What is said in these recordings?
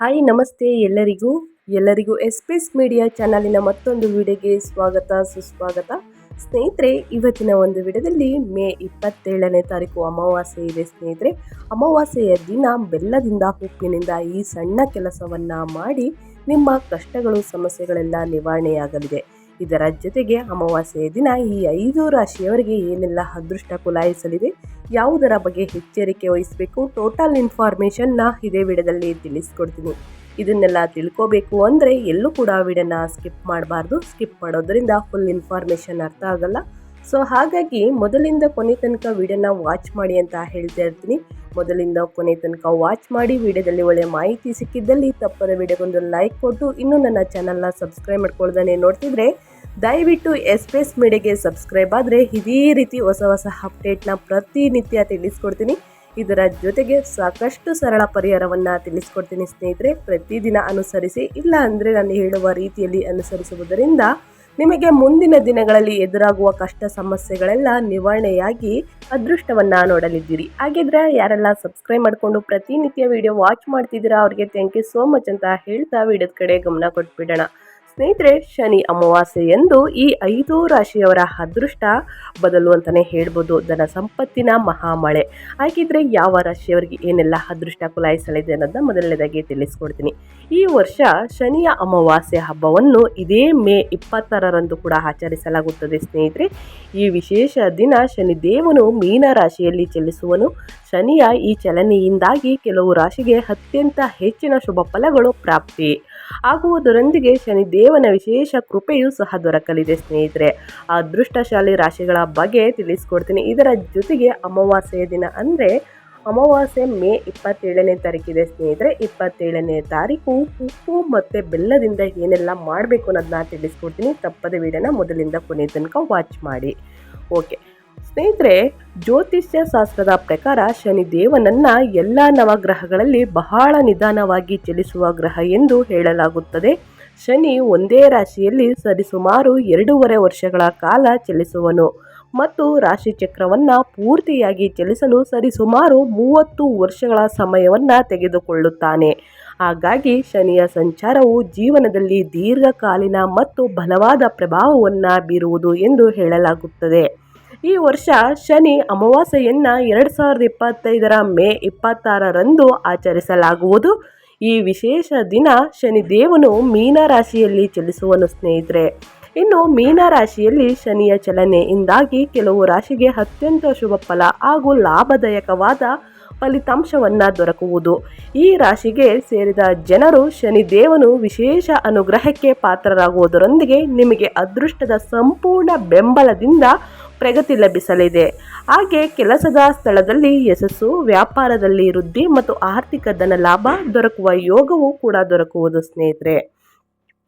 Hi, ನಮಸ್ತೆ ಎಲ್ಲರಿಗೂ. ಎಲ್ಲರಿಗೂ ಎಸ್ಪೇಸ್ ಮೀಡಿಯಾ ಚಾನಲಿನ ಮತ್ತೊಂದು ವಿಡಿಯೋಗೆ ಸ್ವಾಗತ, ಸುಸ್ವಾಗತ. ಸ್ನೇಹಿತರೆ, ಇವತ್ತಿನ ಒಂದು ವಿಡಿಯೋದಲ್ಲಿ ಮೇ ಇಪ್ಪತ್ತೇಳನೇ ತಾರೀಕು ಅಮಾವಾಸ್ಯೆ ಇದೆ ಸ್ನೇಹಿತರೆ. ಅಮಾವಾಸ್ಯೆಯ ದಿನ ಬೆಲ್ಲದಿಂದ ಉಪ್ಪಿನಿಂದ ಈ ಸಣ್ಣ ಕೆಲಸವನ್ನು ಮಾಡಿ ನಿಮ್ಮ ಕಷ್ಟಗಳು, ಸಮಸ್ಯೆಗಳೆಲ್ಲ ನಿವಾರಣೆಯಾಗಲಿದೆ. ಇದರ ಜೊತೆಗೆ ಅಮಾವಾಸ್ಯೆಯ ದಿನ ಈ ಐದು ರಾಶಿಯವರಿಗೆ ಏನೆಲ್ಲ ಅದೃಷ್ಟ ಕುಲಾಯಿಸಲಿದೆ, ಯಾವುದರ ಬಗ್ಗೆ ಎಚ್ಚರಿಕೆ ವಹಿಸಬೇಕು ಟೋಟಲ್ ಇನ್ಫಾರ್ಮೇಷನ್ನ ಇದೇ ವಿಡಿಯೋದಲ್ಲಿ ತಿಳಿಸ್ಕೊಡ್ತೀನಿ. ಇದನ್ನೆಲ್ಲ ತಿಳ್ಕೋಬೇಕು ಅಂದರೆ ಎಲ್ಲೂ ಕೂಡ ವಿಡಿಯೋನ ಸ್ಕಿಪ್ ಮಾಡಬಾರ್ದು. ಸ್ಕಿಪ್ ಮಾಡೋದರಿಂದ ಫುಲ್ ಇನ್ಫಾರ್ಮೇಷನ್ ಅರ್ಥ ಆಗಲ್ಲ. ಸೊ ಹಾಗಾಗಿ ಮೊದಲಿಂದ ಕೊನೆ ತನಕ ವಿಡಿಯೋನ ವಾಚ್ ಮಾಡಿ ಅಂತ ಹೇಳ್ತಾ ಇರ್ತೀನಿ. ಮೊದಲಿಂದ ಕೊನೆ ತನಕ ವಾಚ್ ಮಾಡಿ ವಿಡಿಯೋದಲ್ಲಿ ಒಳ್ಳೆ ಮಾಹಿತಿ ಸಿಕ್ಕಿದ್ದಲ್ಲಿ ತಪ್ಪದ ವಿಡಿಯೋಗೊಂದು ಲೈಕ್ ಕೊಟ್ಟು ಇನ್ನೂ ನನ್ನ ಚಾನಲ್ನ ಸಬ್ಸ್ಕ್ರೈಬ್ ಮಾಡ್ಕೊಳ್ದಾನೆ ನೋಡ್ತಿದ್ರೆ, ದಯವಿಟ್ಟು ಎಸ್ಪೇಸ್ ಮೀಡಿಯಾಗೆ ಸಬ್ಸ್ಕ್ರೈಬ್ ಆದರೆ ಇದೇ ರೀತಿ ಹೊಸ ಹೊಸ ಅಪ್ಡೇಟ್ನ ಪ್ರತಿನಿತ್ಯ ತಿಳಿಸ್ಕೊಡ್ತೀನಿ. ಇದರ ಜೊತೆಗೆ ಸಾಕಷ್ಟು ಸರಳ ಪರಿಹಾರವನ್ನು ತಿಳಿಸ್ಕೊಡ್ತೀನಿ ಸ್ನೇಹಿತರೆ. ಪ್ರತಿದಿನ ಅನುಸರಿಸಿ ಇಲ್ಲ ಅಂದರೆ ನಾನು ಹೇಳುವ ರೀತಿಯಲ್ಲಿ ಅನುಸರಿಸುವುದರಿಂದ ನಿಮಗೆ ಮುಂದಿನ ದಿನಗಳಲ್ಲಿ ಎದುರಾಗುವ ಕಷ್ಟ ಸಮಸ್ಯೆಗಳೆಲ್ಲ ನಿವಾರಣೆಯಾಗಿ ಅದೃಷ್ಟವನ್ನ ನೋಡಲಿದ್ದೀರಿ. ಹಾಗಿದ್ರೆ ಯಾರೆಲ್ಲ ಸಬ್ಸ್ಕ್ರೈಬ್ ಮಾಡಿಕೊಂಡು ಪ್ರತಿನಿತ್ಯ ವಿಡಿಯೋ ವಾಚ್ ಮಾಡ್ತಿದ್ದೀರಾ, ಅವ್ರಿಗೆ ಥ್ಯಾಂಕ್ ಯು ಸೋ ಮಚ್ ಅಂತ ಹೇಳ್ತಾ ವಿಡಿಯೋದ ಕಡೆ ಗಮನ ಕೊಟ್ಬಿಡೋಣ. ಸ್ನೇಹಿತರೆ, ಶನಿ ಅಮಾವಾಸ್ಯೆ ಎಂದು ಈ ಐದು ರಾಶಿಯವರ ಅದೃಷ್ಟ ಬದಲು ಅಂತಲೇ ಹೇಳ್ಬೋದು. ಧನ ಸಂಪತ್ತಿನ ಮಹಾಮಳೆ. ಹಾಗಿದ್ರೆ ಯಾವ ರಾಶಿಯವರಿಗೆ ಏನೆಲ್ಲ ಅದೃಷ್ಟ ಕುಲಾಯಿಸಲಿದೆ ಅನ್ನೋದನ್ನ ಮೊದಲನೇದಾಗಿ ತಿಳಿಸ್ಕೊಡ್ತೀನಿ. ಈ ವರ್ಷ ಶನಿಯ ಅಮಾವಾಸ್ಯೆ ಹಬ್ಬವನ್ನು ಇದೇ ಮೇ ಇಪ್ಪತ್ತಾರರಂದು ಕೂಡ ಆಚರಿಸಲಾಗುತ್ತದೆ ಸ್ನೇಹಿತರೆ. ಈ ವಿಶೇಷ ದಿನ ಶನಿ ದೇವನು ಮೀನ ರಾಶಿಯಲ್ಲಿ ಚಲಿಸುವನು. ಶನಿಯ ಈ ಚಲನೆಯಿಂದಾಗಿ ಕೆಲವು ರಾಶಿಗೆ ಅತ್ಯಂತ ಹೆಚ್ಚಿನ ಶುಭ ಫಲಗಳು ಪ್ರಾಪ್ತಿ. ಆಗುವುದರೊಂದಿಗೆ ಶನಿದೇವನ ವಿಶೇಷ ಕೃಪೆಯೂ ಸಹ ದೊರಕಲಿದೆ, ಸ್ನೇಹಿತರೆ. ಅದೃಷ್ಟಶಾಲಿ ರಾಶಿಗಳ ಬಗ್ಗೆ ತಿಳಿಸ್ಕೊಡ್ತೀನಿ. ಇದರ ಜೊತೆಗೆ ಅಮಾವಾಸ್ಯೆಯ ದಿನ ಅಂದರೆ ಅಮಾವಾಸ್ಯೆ ಮೇ ಇಪ್ಪತ್ತೇಳನೇ ತಾರೀಕಿದೆ, ಸ್ನೇಹಿತರೆ. ಇಪ್ಪತ್ತೇಳನೇ ತಾರೀಕು ಉಪ್ಪು ಮತ್ತು ಬೆಲ್ಲದಿಂದ ಏನೆಲ್ಲ ಮಾಡಬೇಕು ಅನ್ನೋದನ್ನ ತಿಳಿಸ್ಕೊಡ್ತೀನಿ. ತಪ್ಪದ ವಿಡಿಯೋನ ಮೊದಲಿಂದ ಕೊನೆ ತನಕ ವಾಚ್ ಮಾಡಿ. ಓಕೆ ಸ್ನೇಹಿತರೆ, ಜ್ಯೋತಿಷ್ಯ ಶಾಸ್ತ್ರದ ಪ್ರಕಾರ ಶನಿದೇವನನ್ನ ಎಲ್ಲ ನವಗ್ರಹಗಳಲ್ಲಿ ಬಹಳ ನಿಧಾನವಾಗಿ ಚಲಿಸುವ ಗ್ರಹ ಎಂದು ಹೇಳಲಾಗುತ್ತದೆ. ಶನಿ ಒಂದೇ ರಾಶಿಯಲ್ಲಿ ಸರಿಸುಮಾರು ಎರಡೂವರೆ ವರ್ಷಗಳ ಕಾಲ ಚಲಿಸುವನು ಮತ್ತು ರಾಶಿ ಚಕ್ರವನ್ನು ಪೂರ್ತಿಯಾಗಿ ಚಲಿಸಲು ಸರಿಸುಮಾರು ಮೂವತ್ತು ವರ್ಷಗಳ ಸಮಯವನ್ನು ತೆಗೆದುಕೊಳ್ಳುತ್ತಾನೆ. ಹಾಗಾಗಿ ಶನಿಯ ಸಂಚಾರವು ಜೀವನದಲ್ಲಿ ದೀರ್ಘಕಾಲೀನ ಮತ್ತು ಬಲವಾದ ಪ್ರಭಾವವನ್ನು ಬೀರುವುದು ಎಂದು ಹೇಳಲಾಗುತ್ತದೆ. ಈ ವರ್ಷ ಶನಿ ಅಮಾವಾಸ್ಯೆಯನ್ನು ಎರಡು ಸಾವಿರದ ಇಪ್ಪತ್ತೈದರ ಮೇ ಇಪ್ಪತ್ತಾರರಂದು ಆಚರಿಸಲಾಗುವುದು. ಈ ವಿಶೇಷ ದಿನ ಶನಿದೇವನು ಮೀನ ರಾಶಿಯಲ್ಲಿ ಚಲಿಸುವನು ಸ್ನೇಹಿತರೆ. ಇನ್ನು ಮೀನ ರಾಶಿಯಲ್ಲಿ ಶನಿಯ ಚಲನೆಯಿಂದಾಗಿ ಕೆಲವು ರಾಶಿಗೆ ಅತ್ಯಂತ ಶುಭ ಫಲ ಹಾಗೂ ಲಾಭದಾಯಕವಾದ ಫಲಿತಾಂಶವನ್ನು ದೊರಕುವುದು. ಈ ರಾಶಿಗೆ ಸೇರಿದ ಜನರು ಶನಿ ದೇವನು ವಿಶೇಷ ಅನುಗ್ರಹಕ್ಕೆ ಪಾತ್ರರಾಗುವುದರೊಂದಿಗೆ ನಿಮಗೆ ಅದೃಷ್ಟದ ಸಂಪೂರ್ಣ ಬೆಂಬಲದಿಂದ ಪ್ರಗತಿ ಲಭಿಸಲಿದೆ. ಹಾಗೆ ಕೆಲಸದ ಸ್ಥಳದಲ್ಲಿ ಯಶಸ್ಸು, ವ್ಯಾಪಾರದಲ್ಲಿ ವೃದ್ಧಿ ಮತ್ತು ಆರ್ಥಿಕ ಧನ ಲಾಭ ದೊರಕುವ ಯೋಗವೂ ಕೂಡ ದೊರಕುವುದು ಸ್ನೇಹಿತರೆ.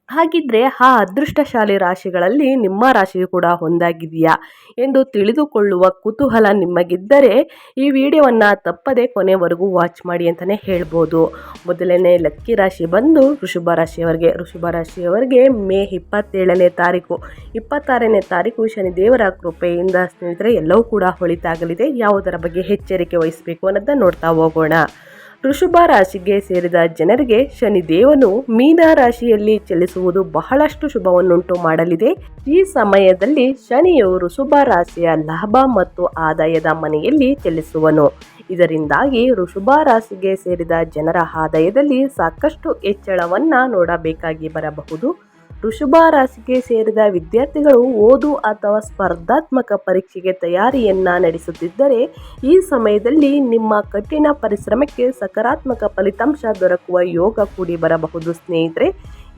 ಹಾಗಿದ್ರೆ ಆ ಅದೃಷ್ಟಶಾಲಿ ರಾಶಿಗಳಲ್ಲಿ ನಿಮ್ಮ ರಾಶಿಯು ಕೂಡ ಒಂದಾಗಿದೆಯಾ ಎಂದು ತಿಳಿದುಕೊಳ್ಳುವ ಕುತೂಹಲ ನಿಮಗಿದ್ದರೆ ಈ ವಿಡಿಯೋವನ್ನು ತಪ್ಪದೆ ಕೊನೆವರೆಗೂ ವಾಚ್ ಮಾಡಿ ಅಂತಲೇ ಹೇಳ್ಬೋದು. ಮೊದಲನೇ ಲಕ್ಕಿ ರಾಶಿ ಬಂದು ಋಷಭ ರಾಶಿಯವರಿಗೆ. ಋಷಭ ರಾಶಿಯವರಿಗೆ ಮೇ ಇಪ್ಪತ್ತೇಳನೇ ತಾರೀಕು. ಇಪ್ಪತ್ತಾರನೇ ತಾರೀಕು ಶನಿದೇವರ ಕೃಪೆಯಿಂದ ಸ್ನೇಹಿತರೆ ಎಲ್ಲವೂ ಕೂಡ ಹೊಳಿತಾಗಲಿದೆ. ಯಾವುದರ ಬಗ್ಗೆ ಎಚ್ಚರಿಕೆ ವಹಿಸಬೇಕು ಅನ್ನೋದನ್ನ ನೋಡ್ತಾ ಹೋಗೋಣ. ಋಷಭ ರಾಶಿಗೆ ಸೇರಿದ ಜನರಿಗೆ ಶನಿದೇವನು ಮೀನ ರಾಶಿಯಲ್ಲಿ ಚಲಿಸುವುದು ಬಹಳಷ್ಟು ಶುಭವನ್ನುಂಟು ಮಾಡಲಿದೆ. ಈ ಸಮಯದಲ್ಲಿ ಶನಿಯು ಋಷಭ ರಾಶಿಯ ಲಾಭ ಮತ್ತು ಆದಾಯದ ಮನೆಯಲ್ಲಿ ಚಲಿಸುವನು. ಇದರಿಂದಾಗಿ ಋಷಭ ರಾಶಿಗೆ ಸೇರಿದ ಜನರ ಆದಾಯದಲ್ಲಿ ಸಾಕಷ್ಟು ಹೆಚ್ಚಳವನ್ನು ನೋಡಬೇಕಾಗಿ ಬರಬಹುದು. ಋಷಭ ರಾಶಿಗೆ ಸೇರಿದ ವಿದ್ಯಾರ್ಥಿಗಳು ಓದು ಅಥವಾ ಸ್ಪರ್ಧಾತ್ಮಕ ಪರೀಕ್ಷೆಗೆ ತಯಾರಿಯನ್ನ ನಡೆಸುತ್ತಿದ್ದರೆ, ಈ ಸಮಯದಲ್ಲಿ ನಿಮ್ಮ ಕಠಿಣ ಪರಿಶ್ರಮಕ್ಕೆ ಸಕಾರಾತ್ಮಕ ಫಲಿತಾಂಶ ದೊರಕುವ ಯೋಗ ಕೂಡಿ ಬರಬಹುದು ಸ್ನೇಹಿತರೆ.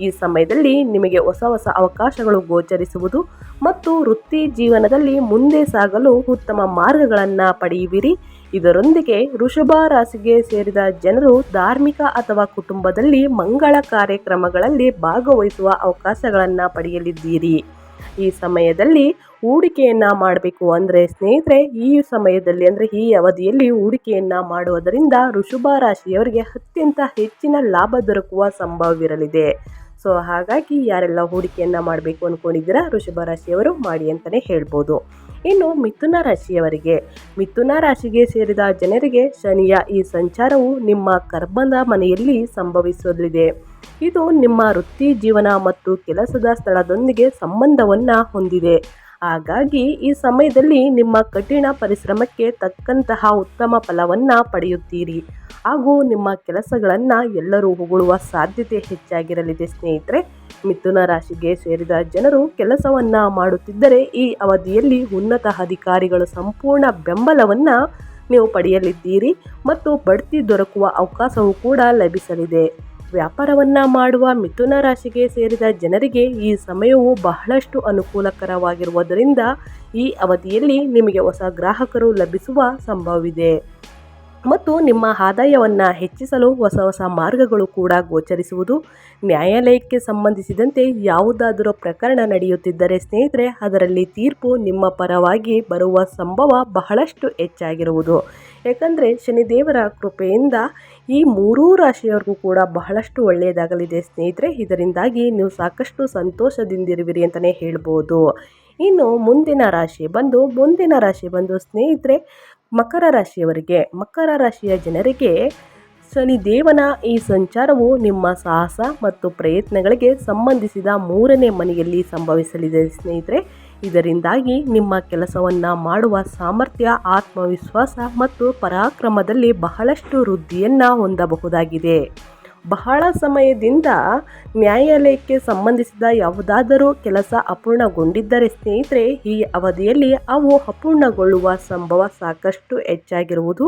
ಈ ಸಮಯದಲ್ಲಿ ನಿಮಗೆ ಹೊಸ ಹೊಸ ಅವಕಾಶಗಳು ಗೋಚರಿಸುವುದು ಮತ್ತು ವೃತ್ತಿ ಜೀವನದಲ್ಲಿ ಮುಂದೆ ಸಾಗಲು ಉತ್ತಮ ಮಾರ್ಗಗಳನ್ನು ಪಡೆಯುವಿರಿ. ಇದರೊಂದಿಗೆ ವೃಷಭ ರಾಶಿಗೆ ಸೇರಿದ ಜನರು ಧಾರ್ಮಿಕ ಅಥವಾ ಕುಟುಂಬದಲ್ಲಿ ಮಂಗಳ ಕಾರ್ಯಕ್ರಮಗಳಲ್ಲಿ ಭಾಗವಹಿಸುವ ಅವಕಾಶಗಳನ್ನು ಪಡೆಯಲಿದ್ದೀರಿ. ಈ ಸಮಯದಲ್ಲಿ ಹೂಡಿಕೆಯನ್ನು ಮಾಡಬೇಕು ಅಂದರೆ ಸ್ನೇಹಿತರೆ, ಈ ಸಮಯದಲ್ಲಿ ಅಂದರೆ ಈ ಅವಧಿಯಲ್ಲಿ ಹೂಡಿಕೆಯನ್ನು ಮಾಡುವುದರಿಂದ ಋಷಭ ರಾಶಿಯವರಿಗೆ ಅತ್ಯಂತ ಹೆಚ್ಚಿನ ಲಾಭ ದೊರಕುವ ಸಂಭವವಿರಲಿದೆ. ಸೊ ಹಾಗಾಗಿ ಯಾರೆಲ್ಲ ಹೂಡಿಕೆಯನ್ನು ಮಾಡಬೇಕು ಅಂದ್ಕೊಂಡಿದ್ದೀರಾ ವೃಷಭ ರಾಶಿಯವರು ಮಾಡಿ ಅಂತಲೇ ಹೇಳ್ಬೋದು. ಇನ್ನು ಮಿಥುನ ರಾಶಿಯವರಿಗೆ, ಮಿಥುನ ರಾಶಿಗೆ ಸೇರಿದ ಜನರಿಗೆ ಶನಿಯ ಈ ಸಂಚಾರವು ನಿಮ್ಮ ಕರ್ಮದ ಮನೆಯಲ್ಲಿ ಸಂಭವಿಸಲಿದೆ ಇದು ನಿಮ್ಮ ವೃತ್ತಿ ಜೀವನ ಮತ್ತು ಕೆಲಸದ ಸ್ಥಳದೊಂದಿಗೆ ಸಂಬಂಧವನ್ನು ಹೊಂದಿದೆ. ಹಾಗಾಗಿ ಈ ಸಮಯದಲ್ಲಿ ನಿಮ್ಮ ಕಠಿಣ ಪರಿಶ್ರಮಕ್ಕೆ ತಕ್ಕಂತಹ ಉತ್ತಮ ಫಲವನ್ನು ಪಡೆಯುತ್ತೀರಿ. ಹಾಗೂ ನಿಮ್ಮ ಕೆಲಸಗಳನ್ನು ಎಲ್ಲರೂ ಹೊಗಳುವ ಸಾಧ್ಯತೆ ಹೆಚ್ಚಾಗಿರಲಿದೆ ಸ್ನೇಹಿತರೆ. ಮಿಥುನ ರಾಶಿಗೆ ಸೇರಿದ ಜನರು ಕೆಲಸವನ್ನು ಮಾಡುತ್ತಿದ್ದರೆ ಈ ಅವಧಿಯಲ್ಲಿ ಉನ್ನತ ಅಧಿಕಾರಿಗಳ ಸಂಪೂರ್ಣ ಬೆಂಬಲವನ್ನು ನೀವು ಪಡೆಯಲಿದ್ದೀರಿ ಮತ್ತು ಬಡ್ತಿ ದೊರಕುವ ಅವಕಾಶವೂ ಕೂಡ ಲಭಿಸಲಿದೆ. ವ್ಯಾಪಾರವನ್ನು ಮಾಡುವ ಮಿಥುನ ರಾಶಿಗೆ ಸೇರಿದ ಜನರಿಗೆ ಈ ಸಮಯವು ಬಹಳಷ್ಟು ಅನುಕೂಲಕರವಾಗಿರುವುದರಿಂದ ಈ ಅವಧಿಯಲ್ಲಿ ನಿಮಗೆ ಹೊಸ ಗ್ರಾಹಕರು ಲಭಿಸುವ ಸಂಭವವಿದೆ. ಮತ್ತು ನಿಮ್ಮ ಆದಾಯವನ್ನು ಹೆಚ್ಚಿಸಲು ಹೊಸ ಹೊಸ ಮಾರ್ಗಗಳು ಕೂಡ ಗೋಚರಿಸುವುದು ನ್ಯಾಯಾಲಯಕ್ಕೆ ಸಂಬಂಧಿಸಿದಂತೆ ಯಾವುದಾದರೂ ಪ್ರಕರಣ ನಡೆಯುತ್ತಿದ್ದರೆ ಸ್ನೇಹಿತರೆ, ಅದರಲ್ಲಿ ತೀರ್ಪು ನಿಮ್ಮ ಪರವಾಗಿ ಬರುವ ಸಂಭವ ಬಹಳಷ್ಟು ಹೆಚ್ಚಾಗಿರುವುದು. ಯಾಕಂದರೆ ಶನಿದೇವರ ಕೃಪೆಯಿಂದ ಈ ಮೂರೂ ರಾಶಿಯವರಿಗೂ ಕೂಡ ಬಹಳಷ್ಟು ಒಳ್ಳೆಯದಾಗಲಿದೆ ಸ್ನೇಹಿತರೆ. ಇದರಿಂದಾಗಿ ನೀವು ಸಾಕಷ್ಟು ಸಂತೋಷದಿಂದಿರುವಿರಿ ಅಂತಲೇ ಹೇಳ್ಬೋದು. ಇನ್ನು ಮುಂದಿನ ರಾಶಿ ಬಂದು, ಮುಂದಿನ ರಾಶಿ ಬಂದು ಸ್ನೇಹಿತರೆ ಮಕರ ರಾಶಿಯವರಿಗೆ, ಮಕರ ರಾಶಿಯ ಜನರಿಗೆ ಶನಿದೇವನ ಈ ಸಂಚಾರವು ನಿಮ್ಮ ಸಾಹಸ ಮತ್ತು ಪ್ರಯತ್ನಗಳಿಗೆ ಸಂಬಂಧಿಸಿದ ಮೂರನೇ ಮನೆಯಲ್ಲಿ ಸಂಭವಿಸಲಿದೆ ಸ್ನೇಹಿತರೆ. ಇದರಿಂದಾಗಿ ನಿಮ್ಮ ಕೆಲಸವನ್ನು ಮಾಡುವ ಸಾಮರ್ಥ್ಯ, ಆತ್ಮವಿಶ್ವಾಸ ಮತ್ತು ಪರಾಕ್ರಮದಲ್ಲಿ ಬಹಳಷ್ಟು ವೃದ್ಧಿಯನ್ನು ಹೊಂದಬಹುದಾಗಿದೆ. ಬಹಳ ಸಮಯದಿಂದ ನ್ಯಾಯಾಲಯಕ್ಕೆ ಸಂಬಂಧಿಸಿದ ಯಾವುದಾದರೂ ಕೆಲಸ ಅಪೂರ್ಣಗೊಂಡಿದ್ದರೆ ಸ್ನೇಹಿತರೆ, ಈ ಅವಧಿಯಲ್ಲಿ ಅವು ಅಪೂರ್ಣಗೊಳ್ಳುವ ಸಂಭವ ಸಾಕಷ್ಟು ಹೆಚ್ಚಾಗಿರುವುದು.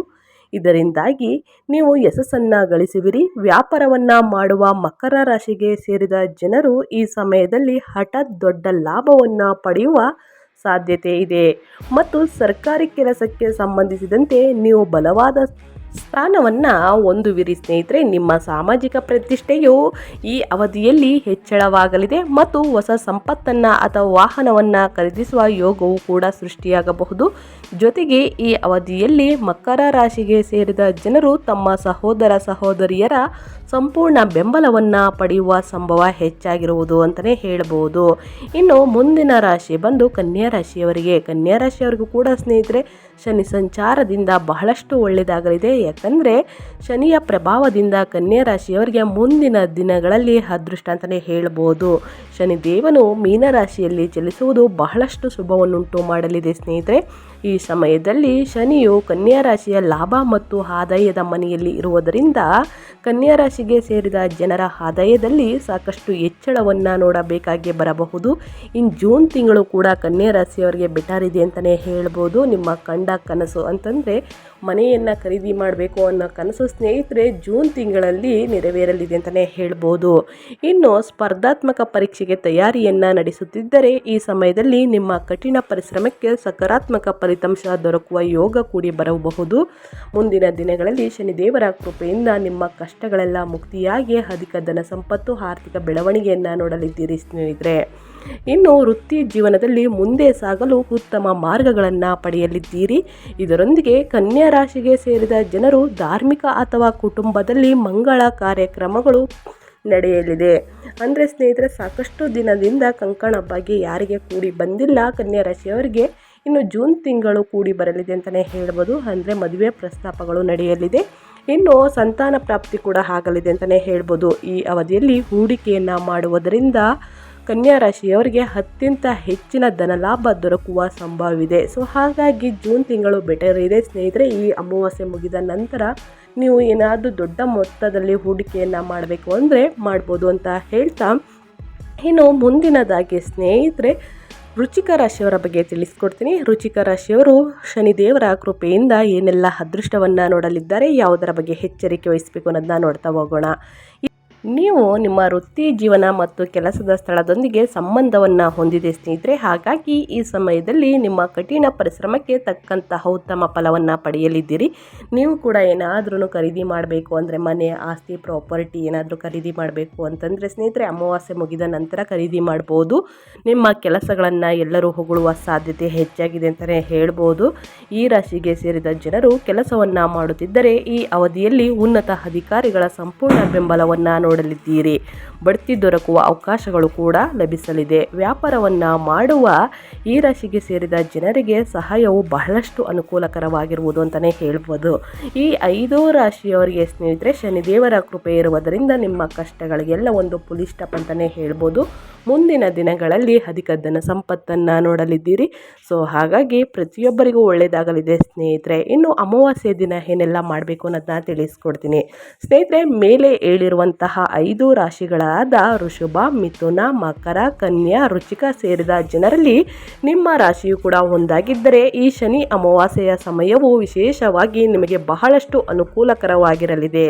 ಇದರಿಂದಾಗಿ ನೀವು ಯಶಸ್ಸನ್ನು ಗಳಿಸುವಿರಿ. ವ್ಯಾಪಾರವನ್ನು ಮಾಡುವ ಮಕರ ರಾಶಿಗೆ ಸೇರಿದ ಜನರು ಈ ಸಮಯದಲ್ಲಿ ಹಠಾತ್ ದೊಡ್ಡ ಲಾಭವನ್ನು ಪಡೆಯುವ ಸಾಧ್ಯತೆ ಇದೆ. ಮತ್ತು ಸರ್ಕಾರಿ ಕೆಲಸಕ್ಕೆ ಸಂಬಂಧಿಸಿದಂತೆ ನೀವು ಬಲವಾದ ಸ್ಥಾನವನ್ನು ವಿರಿ ಸ್ನೇಹಿತರೆ. ನಿಮ್ಮ ಸಾಮಾಜಿಕ ಪ್ರತಿಷ್ಠೆಯು ಈ ಅವಧಿಯಲ್ಲಿ ಹೆಚ್ಚಳವಾಗಲಿದೆ ಮತ್ತು ಹೊಸ ಸಂಪತ್ತನ್ನು ಅಥವಾ ವಾಹನವನ್ನು ಖರೀದಿಸುವ ಯೋಗವು ಕೂಡ ಸೃಷ್ಟಿಯಾಗಬಹುದು. ಜೊತೆಗೆ ಈ ಅವಧಿಯಲ್ಲಿ ಮಕರ ರಾಶಿಗೆ ಸೇರಿದ ಜನರು ತಮ್ಮ ಸಹೋದರ ಸಹೋದರಿಯರ ಸಂಪೂರ್ಣ ಬೆಂಬಲವನ್ನು ಪಡೆಯುವ ಸಂಭವ ಹೆಚ್ಚಾಗಿರುವುದು ಅಂತಲೇ ಹೇಳಬಹುದು. ಇನ್ನು ಮುಂದಿನ ರಾಶಿ ಬಂದು ಕನ್ಯಾ ರಾಶಿಯವರಿಗೆ. ಕನ್ಯಾ ರಾಶಿಯವರಿಗೂ ಕೂಡ ಸ್ನೇಹಿತರೆ ಶನಿ ಸಂಚಾರದಿಂದ ಬಹಳಷ್ಟು ಒಳ್ಳೆಯದಾಗಲಿದೆ. ಯಾಕಂದರೆ ಶನಿಯ ಪ್ರಭಾವದಿಂದ ಕನ್ಯಾ ರಾಶಿಯವರಿಗೆ ಮುಂದಿನ ದಿನಗಳಲ್ಲಿ ಅದೃಷ್ಟ ಅಂತಲೇ ಹೇಳ್ಬೋದು. ಶನಿದೇವನು ಮೀನರಾಶಿಯಲ್ಲಿ ಚಲಿಸುವುದು ಬಹಳಷ್ಟು ಶುಭವನ್ನುಂಟು ಮಾಡಲಿದೆ ಸ್ನೇಹಿತರೆ. ಈ ಸಮಯದಲ್ಲಿ ಶನಿಯು ಕನ್ಯಾ ರಾಶಿಯ ಲಾಭ ಮತ್ತು ಆದಾಯದ ಮನೆಯಲ್ಲಿ ಇರುವುದರಿಂದ ಕನ್ಯಾ ರಾಶಿಗೆ ಸೇರಿದ ಜನರ ಆದಾಯದಲ್ಲಿ ಸಾಕಷ್ಟು ಹೆಚ್ಚಳವನ್ನು ನೋಡಬೇಕಾಗಿ ಬರಬಹುದು. ಇನ್ನು ಜೂನ್ ತಿಂಗಳು ಕೂಡ ಕನ್ಯಾ ರಾಶಿಯವರಿಗೆ ಬೆಟರ್ ಇದೆ ಅಂತಲೇ ಹೇಳ್ಬೋದು. ನಿಮ್ಮ ಕಂಡ ಕನಸು ಅಂತಂದರೆ ಮನೆಯನ್ನು ಖರೀದಿ ಮಾಡಬೇಕು ಅನ್ನೋ ಕನಸು ಸ್ನೇಹಿತರೆ ಜೂನ್ ತಿಂಗಳಲ್ಲಿ ನೆರವೇರಲಿದೆ ಅಂತಲೇ ಹೇಳ್ಬೋದು. ಇನ್ನು ಸ್ಪರ್ಧಾತ್ಮಕ ಪರೀಕ್ಷೆಗೆ ತಯಾರಿಯನ್ನು ನಡೆಸುತ್ತಿದ್ದರೆ ಈ ಸಮಯದಲ್ಲಿ ನಿಮ್ಮ ಕಠಿಣ ಪರಿಶ್ರಮಕ್ಕೆ ಸಕಾರಾತ್ಮಕ ಫಲಿತಾಂಶ ದೊರಕುವ ಯೋಗ ಕೂಡಿ ಬರಬಹುದು. ಮುಂದಿನ ದಿನಗಳಲ್ಲಿ ಶನಿದೇವರ ಕೃಪೆಯಿಂದ ನಿಮ್ಮ ಕಷ್ಟಗಳೆಲ್ಲ ಮುಕ್ತಿಯಾಗಿ ಅಧಿಕ ಧನ ಸಂಪತ್ತು, ಆರ್ಥಿಕ ಬೆಳವಣಿಗೆಯನ್ನು ನೋಡಲಿದ್ದೀರಿ ಸ್ನೇಹಿತರೆ. ಇನ್ನು ವೃತ್ತಿ ಜೀವನದಲ್ಲಿ ಮುಂದೆ ಸಾಗಲು ಉತ್ತಮ ಮಾರ್ಗಗಳನ್ನು ಪಡೆಯಲಿದ್ದೀರಿ. ಇದರೊಂದಿಗೆ ಕನ್ಯಾ ರಾಶಿಗೆ ಸೇರಿದ ಜನರು ಧಾರ್ಮಿಕ ಅಥವಾ ಕುಟುಂಬದಲ್ಲಿ ಮಂಗಳ ಕಾರ್ಯಕ್ರಮಗಳು ನಡೆಯಲಿದೆ. ಅಂದರೆ ಸ್ನೇಹಿತರೆ, ಸಾಕಷ್ಟು ದಿನದಿಂದ ಕಂಕಣ ಬಗ್ಗೆ ಯಾರಿಗೆ ಕೂಡಿ ಬಂದಿಲ್ಲ ಕನ್ಯಾ ರಾಶಿಯವರಿಗೆ, ಇನ್ನು ಜೂನ್ ತಿಂಗಳು ಕೂಡಿ ಬರಲಿದೆ ಅಂತಲೇ ಹೇಳ್ಬೋದು. ಅಂದರೆ ಮದುವೆ ಪ್ರಸ್ತಾಪಗಳು ನಡೆಯಲಿದೆ. ಇನ್ನು ಸಂತಾನ ಪ್ರಾಪ್ತಿ ಕೂಡ ಆಗಲಿದೆ ಅಂತಲೇ ಹೇಳ್ಬೋದು. ಈ ಅವಧಿಯಲ್ಲಿ ಹೂಡಿಕೆಯನ್ನು ಮಾಡುವುದರಿಂದ ಕನ್ಯಾ ರಾಶಿಯವರಿಗೆ ಅತ್ಯಂತ ಹೆಚ್ಚಿನ ಧನಲಾಭ ದೊರಕುವ ಸಂಭವವಿದೆ. ಸೊ ಹಾಗಾಗಿ ಜೂನ್ ತಿಂಗಳು ಬೆಟರ್ ಇದೆ. ಸ್ನೇಹಿತರೆ, ಈ ಅಮಾವಾಸ್ಯೆ ಮುಗಿದ ನಂತರ ನೀವು ಏನಾದರೂ ದೊಡ್ಡ ಮೊತ್ತದಲ್ಲಿ ಹೂಡಿಕೆಯನ್ನು ಮಾಡಬೇಕು ಅಂದರೆ ಮಾಡ್ಬೋದು ಅಂತ ಹೇಳ್ತಾ, ಇನ್ನು ಮುಂದಿನದಾಗಿ ಸ್ನೇಹಿತರೆ ರುಚಿಕ ರಾಶಿಯವರ ಬಗ್ಗೆ ತಿಳಿಸ್ಕೊಡ್ತೀನಿ. ರುಚಿಕ ರಾಶಿಯವರು ಶನಿದೇವರ ಕೃಪೆಯಿಂದ ಏನೆಲ್ಲ ಅದೃಷ್ಟವನ್ನು ನೋಡಲಿದ್ದಾರೆ, ಯಾವುದರ ಬಗ್ಗೆ ಎಚ್ಚರಿಕೆ ವಹಿಸಬೇಕು ಅನ್ನೋದನ್ನ ನೋಡ್ತಾ ಹೋಗೋಣ. ನೀವು ನಿಮ್ಮ ವೃತ್ತಿ ಜೀವನ ಮತ್ತು ಕೆಲಸದ ಸ್ಥಳದೊಂದಿಗೆ ಸಂಬಂಧವನ್ನು ಹೊಂದಿದೆ ಸ್ನೇಹಿತರೆ, ಹಾಗಾಗಿ ಈ ಸಮಯದಲ್ಲಿ ನಿಮ್ಮ ಕಠಿಣ ಪರಿಶ್ರಮಕ್ಕೆ ತಕ್ಕಂತಹ ಉತ್ತಮ ಫಲವನ್ನು ಪಡೆಯಲಿದ್ದೀರಿ. ನೀವು ಕೂಡ ಏನಾದರೂ ಖರೀದಿ ಮಾಡಬೇಕು ಅಂದರೆ ಮನೆ, ಆಸ್ತಿ, ಪ್ರಾಪರ್ಟಿ ಏನಾದರೂ ಖರೀದಿ ಮಾಡಬೇಕು ಅಂತಂದರೆ ಸ್ನೇಹಿತರೆ, ಅಮಾವಾಸ್ಯೆ ಮುಗಿದ ನಂತರ ಖರೀದಿ ಮಾಡ್ಬೋದು. ನಿಮ್ಮ ಕೆಲಸಗಳನ್ನು ಎಲ್ಲರೂ ಹೊಗಳುವ ಸಾಧ್ಯತೆ ಹೆಚ್ಚಾಗಿದೆ ಅಂತಲೇ ಹೇಳ್ಬೋದು. ಈ ರಾಶಿಗೆ ಸೇರಿದ ಜನರು ಕೆಲಸವನ್ನು ಮಾಡುತ್ತಿದ್ದರೆ ಈ ಅವಧಿಯಲ್ಲಿ ಉನ್ನತ ಅಧಿಕಾರಿಗಳ ಸಂಪೂರ್ಣ ಬೆಂಬಲವನ್ನು ನೋಡಲಿದ್ದೀರಿ ಬಡ್ತಿ ದೊರಕುವ ಅವಕಾಶಗಳು ಕೂಡ ಲಭಿಸಲಿದೆ. ವ್ಯಾಪಾರವನ್ನು ಮಾಡುವ ಈ ರಾಶಿಗೆ ಸೇರಿದ ಜನರಿಗೆ ಸಹಾಯವು ಬಹಳಷ್ಟು ಅನುಕೂಲಕರವಾಗಿರುವುದು ಅಂತಲೇ ಹೇಳ್ಬೋದು. ಈ ಐದು ರಾಶಿಯವರಿಗೆ ಸ್ನೇಹಿತರೆ, ಶನಿದೇವರ ಕೃಪೆ ಇರುವುದರಿಂದ ನಿಮ್ಮ ಕಷ್ಟಗಳಿಗೆಲ್ಲ ಒಂದು ಪುಲಿಸ್ಟಪ್ ಸ್ಟಾಪ್ ಅಂತಲೇ ಹೇಳ್ಬೋದು. ಮುಂದಿನ ದಿನಗಳಲ್ಲಿ ಅಧಿಕ ಧನ ಸಂಪತ್ತನ್ನು ನೋಡಲಿದ್ದೀರಿ. ಸೊ, ಹಾಗಾಗಿ ಪ್ರತಿಯೊಬ್ಬರಿಗೂ ಒಳ್ಳೆಯದಾಗಲಿದೆ ಸ್ನೇಹಿತರೆ. ಇನ್ನು ಅಮಾವಾಸ್ಯೆ ದಿನ ಏನೆಲ್ಲ ಮಾಡಬೇಕು ಅನ್ನೋದನ್ನ ತಿಳಿಸ್ಕೊಡ್ತೀನಿ. ಸ್ನೇಹಿತರೆ, ಮೇಲೆ ಹೇಳಿರುವಂತಹ ಐದು ರಾಶಿಗಳಾದ ಋಷಭ, ಮಿಥುನ, ಮಕರ, ಕನ್ಯಾ, ರುಚಿಕ ಸೇರಿದ ಜನರಲ್ಲಿ ನಿಮ್ಮ ರಾಶಿಯು ಕೂಡ ಒಂದಾಗಿದ್ದರೆ ಈ ಶನಿ ಅಮಾವಾಸ್ಯೆಯ ಸಮಯವು ವಿಶೇಷವಾಗಿ ನಿಮಗೆ ಬಹಳಷ್ಟು ಅನುಕೂಲಕರವಾಗಿರಲಿದೆ.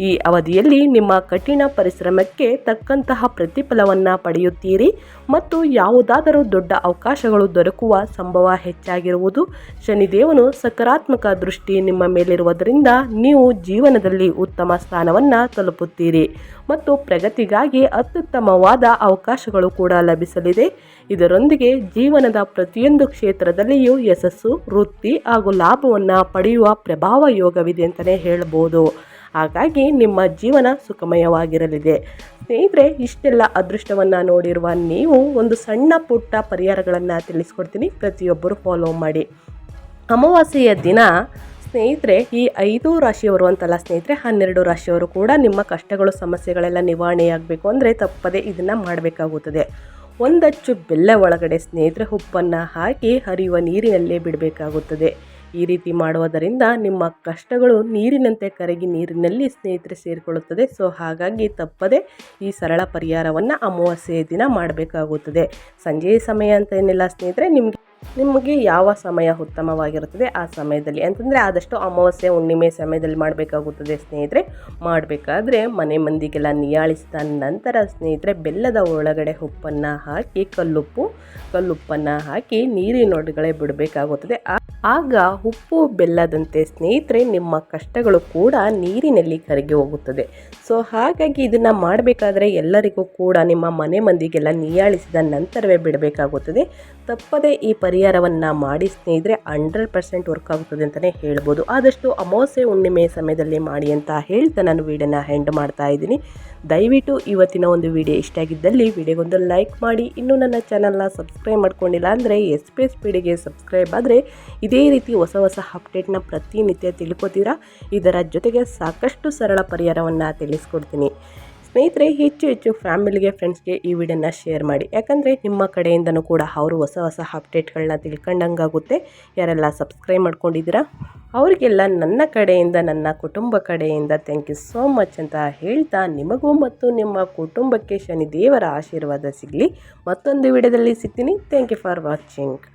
ಈ ಅವಧಿಯಲ್ಲಿ ನಿಮ್ಮ ಕಠಿಣ ಪರಿಶ್ರಮಕ್ಕೆ ತಕ್ಕಂತಹ ಪ್ರತಿಫಲವನ್ನು ಪಡೆಯುತ್ತೀರಿ ಮತ್ತು ಯಾವುದಾದರೂ ದೊಡ್ಡ ಅವಕಾಶಗಳು ದೊರಕುವ ಸಂಭವ ಹೆಚ್ಚಾಗಿರುವುದು. ಶನಿದೇವನು ಸಕಾರಾತ್ಮಕ ದೃಷ್ಟಿ ನಿಮ್ಮ ಮೇಲಿರುವುದರಿಂದ ನೀವು ಜೀವನದಲ್ಲಿ ಉತ್ತಮ ಸ್ಥಾನವನ್ನು ತಲುಪುತ್ತೀರಿ ಮತ್ತು ಪ್ರಗತಿಗಾಗಿ ಅತ್ಯುತ್ತಮವಾದ ಅವಕಾಶಗಳು ಕೂಡ ಲಭಿಸಲಿದೆ. ಇದರೊಂದಿಗೆ ಜೀವನದ ಪ್ರತಿಯೊಂದು ಕ್ಷೇತ್ರದಲ್ಲಿಯೂ ಯಶಸ್ಸು, ವೃತ್ತಿ ಹಾಗೂ ಲಾಭವನ್ನು ಪಡೆಯುವ ಪ್ರಭಾವ ಯೋಗವಿದೆ ಅಂತಲೇ ಹೇಳ್ಬೋದು. ಹಾಗಾಗಿ ನಿಮ್ಮ ಜೀವನ ಸುಖಮಯವಾಗಿರಲಿದೆ. ಸ್ನೇಹಿತರೆ, ಇಷ್ಟೆಲ್ಲ ಅದೃಷ್ಟವನ್ನು ನೋಡಿರುವ ನೀವು ಒಂದು ಸಣ್ಣ ಪುಟ್ಟ ಪರಿಹಾರಗಳನ್ನು ತಿಳಿಸ್ಕೊಡ್ತೀನಿ. ಪ್ರತಿಯೊಬ್ಬರು ಫಾಲೋ ಮಾಡಿ. ಅಮಾವಾಸ್ಯೆಯ ದಿನ, ಸ್ನೇಹಿತರೆ, ಈ ಐದು ರಾಶಿಯವರು ಅಂತಲ್ಲ ಸ್ನೇಹಿತರೆ, ಹನ್ನೆರಡು ರಾಶಿಯವರು ಕೂಡ ನಿಮ್ಮ ಕಷ್ಟಗಳು, ಸಮಸ್ಯೆಗಳೆಲ್ಲ ನಿವಾರಣೆಯಾಗಬೇಕು ಅಂದರೆ ತಪ್ಪದೇ ಇದನ್ನು ಮಾಡಬೇಕಾಗುತ್ತದೆ. ಒಂದಚ್ಚು ಬೆಲ್ಲ ಒಳಗಡೆ ಸ್ನೇಹಿತರೆ, ಉಪ್ಪನ್ನು ಹಾಕಿ ಹರಿಯುವ ನೀರಿನಲ್ಲೇ ಬಿಡಬೇಕಾಗುತ್ತದೆ. ಈ ರೀತಿ ಮಾಡುವುದರಿಂದ ನಿಮ್ಮ ಕಷ್ಟಗಳು ನೀರಿನಂತೆ ಕರಗಿ ನೀರಿನಲ್ಲಿ ಸ್ನೇಹಿತರೆ ಸೇರಿಕೊಳ್ಳುತ್ತದೆ. ಸೊ, ಹಾಗಾಗಿ ತಪ್ಪದೆ ಈ ಸರಳ ಪರಿಹಾರವನ್ನು ಅಮಾವಾಸ್ಯೆಯ ದಿನ ಮಾಡಬೇಕಾಗುತ್ತದೆ. ಸಂಜೆಯ ಸಮಯ ಅಂತ ಏನಿಲ್ಲ ಸ್ನೇಹಿತರೆ, ನಿಮಗೆ ನಿಮಗೆ ಯಾವ ಸಮಯ ಉತ್ತಮವಾಗಿರುತ್ತದೆ ಆ ಸಮಯದಲ್ಲಿ? ಅಂತಂದರೆ ಆದಷ್ಟು ಅಮಾವಾಸ್ಯೆ, ಹುಣ್ಣಿಮೆ ಸಮಯದಲ್ಲಿ ಮಾಡಬೇಕಾಗುತ್ತದೆ ಸ್ನೇಹಿತರೆ. ಮಾಡಬೇಕಾದ್ರೆ ಮನೆ ಮಂದಿಗೆಲ್ಲ ನಿಯಾಳಿಸಿದ ನಂತರ ಸ್ನೇಹಿತರೆ, ಬೆಲ್ಲದ ಒಳಗಡೆ ಉಪ್ಪನ್ನು ಹಾಕಿ, ಕಲ್ಲುಪ್ಪು, ಕಲ್ಲುಪ್ಪನ್ನು ಹಾಕಿ ನೀರಿನೊಳಗಡೆ ಬಿಡಬೇಕಾಗುತ್ತದೆ. ಆಗ ಉಪ್ಪು ಬೆಲ್ಲದಂತೆ ಸ್ನೇಹಿತರೆ, ನಿಮ್ಮ ಕಷ್ಟಗಳು ಕೂಡ ನೀರಿನಲ್ಲಿ ಕರಗಿ ಹೋಗುತ್ತದೆ. ಸೊ, ಹಾಗಾಗಿ ಇದನ್ನು ಮಾಡಬೇಕಾದ್ರೆ ಎಲ್ಲರಿಗೂ ಕೂಡ ನಿಮ್ಮ ಮನೆ ಮಂದಿಗೆಲ್ಲ ನಿಯಾಳಿಸಿದ ನಂತರವೇ ಬಿಡಬೇಕಾಗುತ್ತದೆ. ತಪ್ಪದೆ ಈ ಪರಿಹಾರವನ್ನು ಮಾಡಿ ಸ್ನೇಹಿತರೆ ಹಂಡ್ರೆಡ್ ಪರ್ಸೆಂಟ್ ವರ್ಕ್ ಆಗುತ್ತದೆ ಅಂತಲೇ ಹೇಳ್ಬೋದು. ಆದಷ್ಟು ಅಮಾವಾಸ್ಯೆ ಹುಣ್ಣಿಮೆ ಸಮಯದಲ್ಲಿ ಮಾಡಿ ಅಂತ ಹೇಳ್ತಾ ನಾನು ವೀಡಿಯೋನ ಹೆಂಡ್ ಮಾಡ್ತಾ ಇದ್ದೀನಿ. ದಯವಿಟ್ಟು ಇವತ್ತಿನ ಒಂದು ವಿಡಿಯೋ ಇಷ್ಟ ಆಗಿದ್ದಲ್ಲಿ ವಿಡಿಯೋಗೊಂದು ಲೈಕ್ ಮಾಡಿ. ಇನ್ನೂ ನನ್ನ ಚಾನಲ್ನ ಸಬ್ಸ್ಕ್ರೈಬ್ ಮಾಡ್ಕೊಂಡಿಲ್ಲ ಅಂದರೆ ಎಸ್ ಪಿ ಎಸ್ ಪಿಡಿಗೆ ಸಬ್ಸ್ಕ್ರೈಬ್ ಆದರೆ ಇದೇ ರೀತಿ ಹೊಸ ಹೊಸ ಅಪ್ಡೇಟ್ನ ಪ್ರತಿನಿತ್ಯ ತಿಳ್ಕೊತೀರಾ? ಇದರ ಜೊತೆಗೆ ಸಾಕಷ್ಟು ಸರಳ ಪರಿಹಾರವನ್ನು ತಿಳಿಸ್ಕೊಡ್ತೀನಿ. ಸ್ನೇಹಿತರೆ, ಹೆಚ್ಚು ಹೆಚ್ಚು ಫ್ಯಾಮಿಲಿಗೆ, ಫ್ರೆಂಡ್ಸ್ಗೆ ಈ ವಿಡಿಯೋನ ಶೇರ್ ಮಾಡಿ. ಯಾಕಂದರೆ ನಿಮ್ಮ ಕಡೆಯಿಂದನೂ ಕೂಡ ಅವರು ಹೊಸ ಹೊಸ ಅಪ್ಡೇಟ್ಗಳನ್ನ ತಿಳ್ಕೊಂಡಂಗಾಗುತ್ತೆ. ಯಾರೆಲ್ಲ ಸಬ್ಸ್ಕ್ರೈಬ್ ಮಾಡ್ಕೊಂಡಿದ್ದೀರಾ, ಅವರಿಗೆಲ್ಲ ನನ್ನ ಕಡೆಯಿಂದ, ನನ್ನ ಕುಟುಂಬ ಕಡೆಯಿಂದ ಥ್ಯಾಂಕ್ ಯು ಸೋ ಮಚ್ ಅಂತ ಹೇಳ್ತಾ ನಿಮಗೂ ಮತ್ತು ನಿಮ್ಮ ಕುಟುಂಬಕ್ಕೆ ಶನಿ ದೇವರ ಆಶೀರ್ವಾದ ಸಿಗಲಿ. ಮತ್ತೊಂದು ವಿಡಿಯೋದಲ್ಲಿ ಸಿಗ್ತೀನಿ. Thank you for watching